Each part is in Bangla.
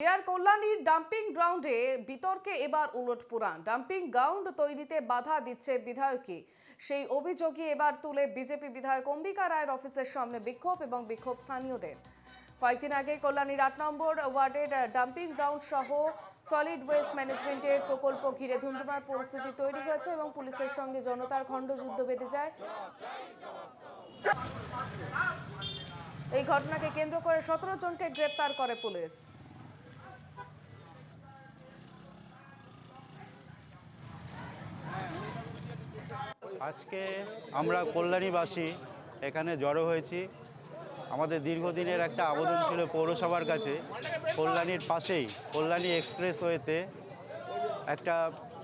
এয়ার কল্যাণীর ডাম্পিং গ্রাউন্ডে বিতর্কে এবার উলট পুরাণ ডাম্পিং গ্রাউন্ড তৈরিতে বাধা দিচ্ছে বিধায়কই। সেই অভিযোগই এবার তুলে বিজেপি বিধায়ক অম্বিকা রায়ের অফিসের সামনে বিক্ষোভ এবং বিক্ষোভ স্থানীয়দের। কয়েকদিন আগে কল্যাণীর আট নম্বর ওয়ার্ডের ডাম্পিং গ্রাউন্ড সহ সলিড ওয়েস্ট ম্যানেজমেন্টের প্রকল্প ঘিরে ধুন্ধুমার পরিস্থিতি তৈরি হয়েছে এবং পুলিশের সঙ্গে জনতার খণ্ডযুদ্ধ বেঁধে যায়। এই ঘটনাকে কেন্দ্র করে সতেরো জনকে গ্রেপ্তার করে পুলিশ। আজকে আমরা কল্যাণীবাসী এখানে জড়ো হয়েছি। আমাদের দীর্ঘদিনের একটা আবেদন ছিল পৌরসভার কাছে। কল্যাণীর পাশেই, কল্যাণী এক্সপ্রেসওয়েতে একটা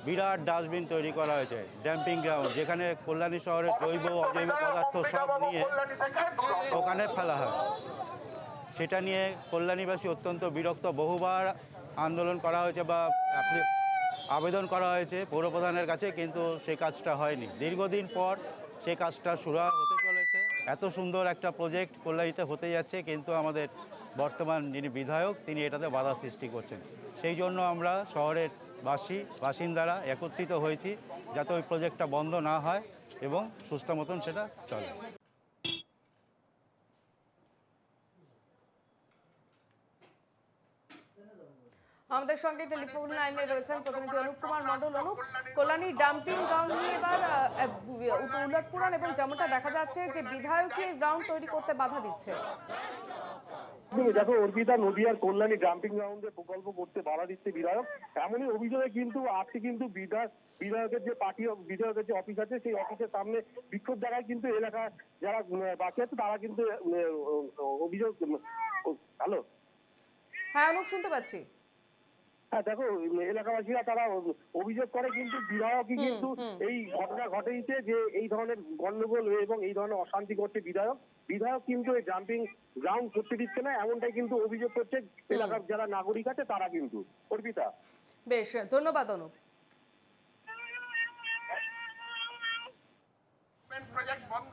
বিরাট ডাস্টবিন তৈরি করা হয়েছে, ড্যাম্পিং গ্রাউন্ড, যেখানে কল্যাণী শহরের জৈব অজৈব পদার্থ সব নিয়ে ওখানে ফেলা হয়। সেটা নিয়ে কল্যাণীবাসী অত্যন্ত বিরক্ত। বহুবার আন্দোলন করা হয়েছে বা আবেদন করা হয়েছে পৌরপ্রধানের কাছে, কিন্তু সেই কাজটা হয়নি। দীর্ঘদিন পর সেই কাজটা শুরু হতে চলেছে। এত সুন্দর একটা প্রজেক্ট কল্যাণীতে হতে যাচ্ছে, কিন্তু আমাদের বর্তমান যিনি বিধায়ক, তিনি এটাতে বাধা সৃষ্টি করছেন। সেই জন্য আমরা শহরের বাসী, বাসিন্দারা একত্রিত হয়েছি, যাতে ওই প্রজেক্টটা বন্ধ না হয় এবং সুস্থ মতন সেটা চলে। আমাদের সঙ্গে টেলিফোন লাইনে রয়েছেন প্রতিনিধি অনুপ কুমার মণ্ডল অনুপ। কল্যাণী ডাম্পিং গ্রাউন্ড নিয়ে এবার উলট পুরাণ এবং যেমনটা দেখা যাচ্ছে যে বিধায়কের গ্রাউন্ড তৈরি করতে বাধা দিচ্ছে। দেখো অর্পিতা নদিয়ার কল্যাণী ডাম্পিং গ্রাউন্ডে প্রকল্প করতে বাধা দিচ্ছে বিধায়ক। এমনই অভিযোগে কিন্তু আজকে কিন্তু বিধায়ক বিধায়কের যে পার্টি বিধায়কের যে অফিস আছে সেই অফিসের সামনে বিক্ষোভ দেখায় কিন্তু এলাকার যারা বাকি আছে তারা কিন্তু অভিযোগ হ্যালো? হ্যাঁ অনুপ শুনতে পাচ্ছি। হ্যাঁ দেখো এলাকাবাসীরা তারা অভিযোগ করে কিন্তু বিধায়কই কিন্তু এই ঘটনা ঘটেছে যে এই ধরনের গন্ডগোল এবং এই ধরনের অশান্তি করছে বিধায়ক। বিধায়ক কিন্তু এই জাম্পিং গ্রাউন্ড করতে দিচ্ছে না এমনটাই কিন্তু অভিযোগ করছে এলাকার যারা নাগরিক আছে তারা কিন্তু। অর্পিতা। বেশ ধন্যবাদ অনুপ। প্রজেক্ট বন্ধ